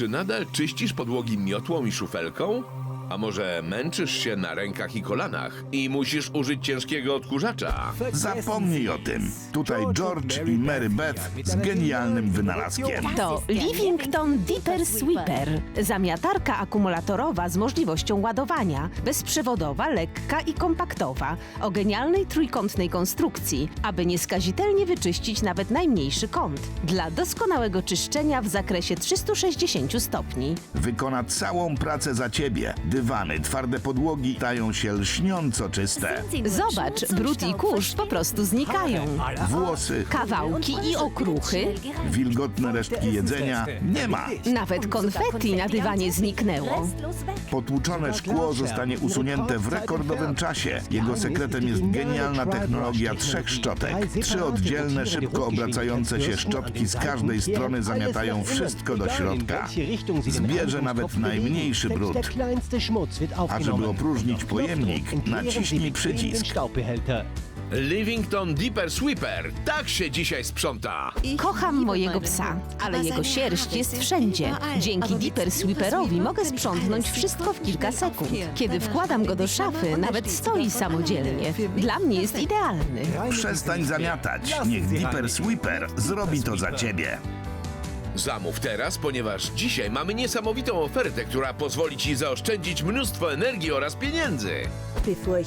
Czy nadal czyścisz podłogi miotłą i szufelką? A może męczysz się na rękach i kolanach i musisz użyć ciężkiego odkurzacza? Zapomnij o tym. Tutaj George i Mary Beth z genialnym wynalazkiem. To Livington Deeper Sweeper. Zamiatarka akumulatorowa z możliwością ładowania, bezprzewodowa, lekka i kompaktowa, o genialnej trójkątnej konstrukcji, aby nieskazitelnie wyczyścić nawet najmniejszy kąt. Dla doskonałego czyszczenia w zakresie 360 stopni. Wykona całą pracę za ciebie. Dywany, twarde podłogi stają się lśniąco czyste. Zobacz, brud i kurz po prostu znikają. Włosy, Kawałki i okruchy, wilgotne resztki jedzenia nie ma. nawet konfetti na dywanie zniknęło. Potłuczone szkło zostanie usunięte w rekordowym czasie. Jego sekretem jest genialna technologia trzech szczotek. Trzy oddzielne, szybko obracające się szczotki z każdej strony zamiatają wszystko do środka. Zbierze nawet najmniejszy brud. A żeby opróżnić pojemnik, naciśnij przycisk. Livington Deeper Sweeper. Tak się dzisiaj sprząta. Kocham mojego psa, ale jego sierść jest wszędzie. Dzięki Deeper Sweeperowi mogę sprzątnąć wszystko w kilka sekund. Kiedy wkładam go do szafy, nawet stoi samodzielnie. Dla mnie jest idealny. Przestań zamiatać. Niech Deeper Sweeper zrobi to za ciebie. Zamów teraz, ponieważ dzisiaj mamy niesamowitą ofertę, która pozwoli Ci zaoszczędzić mnóstwo energii oraz pieniędzy.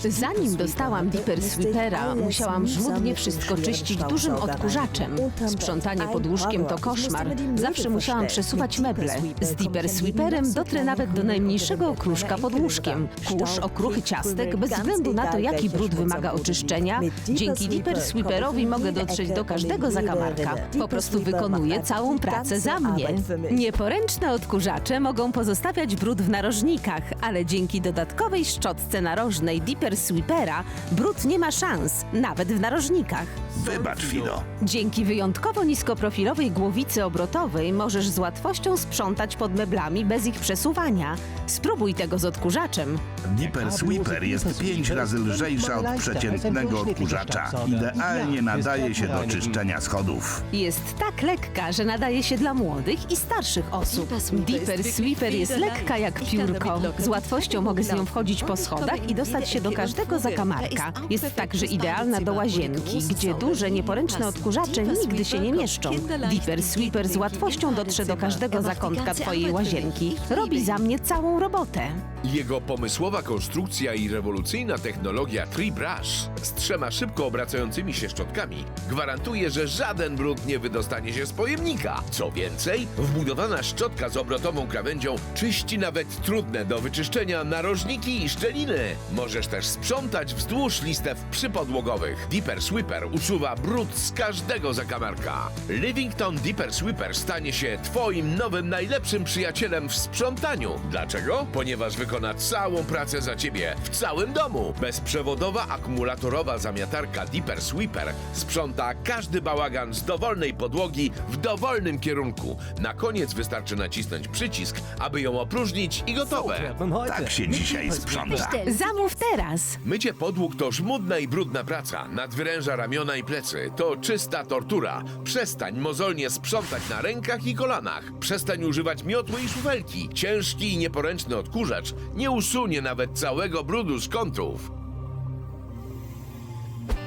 Zanim dostałam Deeper Sweepera, musiałam żmudnie wszystko czyścić dużym odkurzaczem. Sprzątanie pod łóżkiem to koszmar. Zawsze musiałam przesuwać meble. Z Deeper Sweeperem dotrę nawet do najmniejszego okruszka pod łóżkiem. Kurz, okruchy ciastek, bez względu na to, jaki brud wymaga oczyszczenia, dzięki Deeper Sweeperowi mogę dotrzeć do każdego zakamarka. Po prostu wykonuję całą pracę za mnie. Nieporęczne odkurzacze mogą pozostawiać brud w narożnikach, ale dzięki dodatkowej szczotce narożnej Deeper Sweepera brud nie ma szans, nawet w narożnikach. Wybacz, Fido. Dzięki wyjątkowo niskoprofilowej głowicy obrotowej możesz z łatwością sprzątać pod meblami bez ich przesuwania. Spróbuj tego z odkurzaczem. Deeper Sweeper jest pięć razy lżejsza od przeciętnego odkurzacza. Idealnie nadaje się do czyszczenia schodów. Jest tak lekka, że nadaje się dla młodych i starszych osób. Deeper Sweeper jest lekka jak piórko. Z łatwością mogę z nią wchodzić po schodach i dostać się do każdego zakamarka. Jest także idealna do łazienki, gdzie duże, nieporęczne odkurzacze nigdy się nie mieszczą. Deeper Sweeper z łatwością dotrze do każdego zakątka twojej łazienki. Robi za mnie całą robotę. Jego pomysłowa konstrukcja i rewolucyjna technologia Tree Brush z trzema szybko obracającymi się szczotkami gwarantuje, że żaden brud nie wydostanie się z pojemnika. Co więcej, wbudowana szczotka z obrotową krawędzią czyści nawet trudne do wyczyszczenia narożniki i szczeliny. Możesz też sprzątać wzdłuż listew przypodłogowych. Deeper Sweeper usuwa brud z każdego zakamarka. Livington Deeper Sweeper stanie się Twoim nowym najlepszym przyjacielem w sprzątaniu. Dlaczego? Ponieważ wykona całą pracę za Ciebie w całym domu. Bezprzewodowa akumulatorowa zamiatarka Deeper Sweeper sprząta każdy bałagan z dowolnej podłogi w dowolnym kierunku. Na koniec wystarczy nacisnąć przycisk, aby ją opróżnić i gotowe. Tak się dzisiaj sprząta. Zamów teraz! Mycie podłóg to żmudna i brudna praca. Nadwyręża ramiona i plecy. To czysta tortura. Przestań mozolnie sprzątać na rękach i kolanach. Przestań używać miotły i szufelki. Ciężki i nieporęczny odkurzacz nie usunie nawet całego brudu z kątów.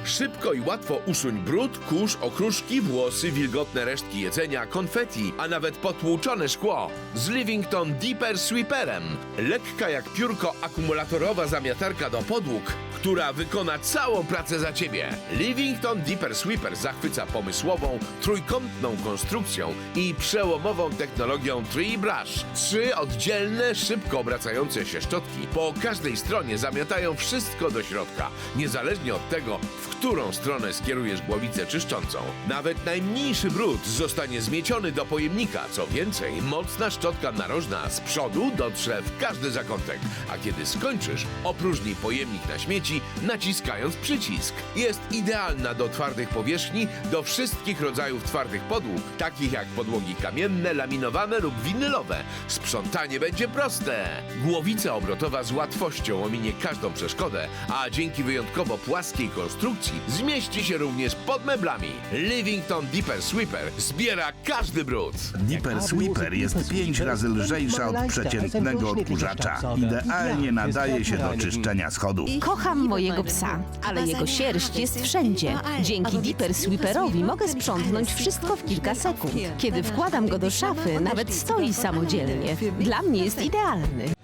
Szybko i łatwo usuń brud, kurz, okruszki, włosy, wilgotne resztki jedzenia, konfeti, a nawet potłuczone szkło. Z Livington Deeper Sweeperem. Lekka jak piórko akumulatorowa zamiatarka do podłóg, która wykona całą pracę za Ciebie. Livington Deeper Sweeper zachwyca pomysłową, trójkątną konstrukcją i przełomową technologią Tree Brush. Trzy oddzielne, szybko obracające się szczotki po każdej stronie zamiatają wszystko do środka, niezależnie od tego, w którą stronę skierujesz głowicę czyszczącą. Nawet najmniejszy brud zostanie zmieciony do pojemnika. Co więcej, mocna szczotka narożna z przodu dotrze w każdy zakątek, a kiedy skończysz, opróżnij pojemnik na śmieci śmieci, naciskając przycisk. Jest idealna do twardych powierzchni, do wszystkich rodzajów twardych podłóg, takich jak podłogi kamienne, laminowane lub winylowe. Sprzątanie będzie proste. Głowica obrotowa z łatwością ominie każdą przeszkodę, a dzięki wyjątkowo płaskiej konstrukcji zmieści się również pod meblami. Livington Deeper Sweeper zbiera każdy brud. Deeper Sweeper jest pięć razy lżejsza od przeciętnego odkurzacza. Idealnie nadaje się do czyszczenia schodów. Kocham mojego psa, ale jego sierść jest wszędzie. Dzięki Deeper Sweeperowi mogę sprzątnąć wszystko w kilka sekund. Kiedy wkładam go do szafy, nawet stoi samodzielnie. Dla mnie jest idealny.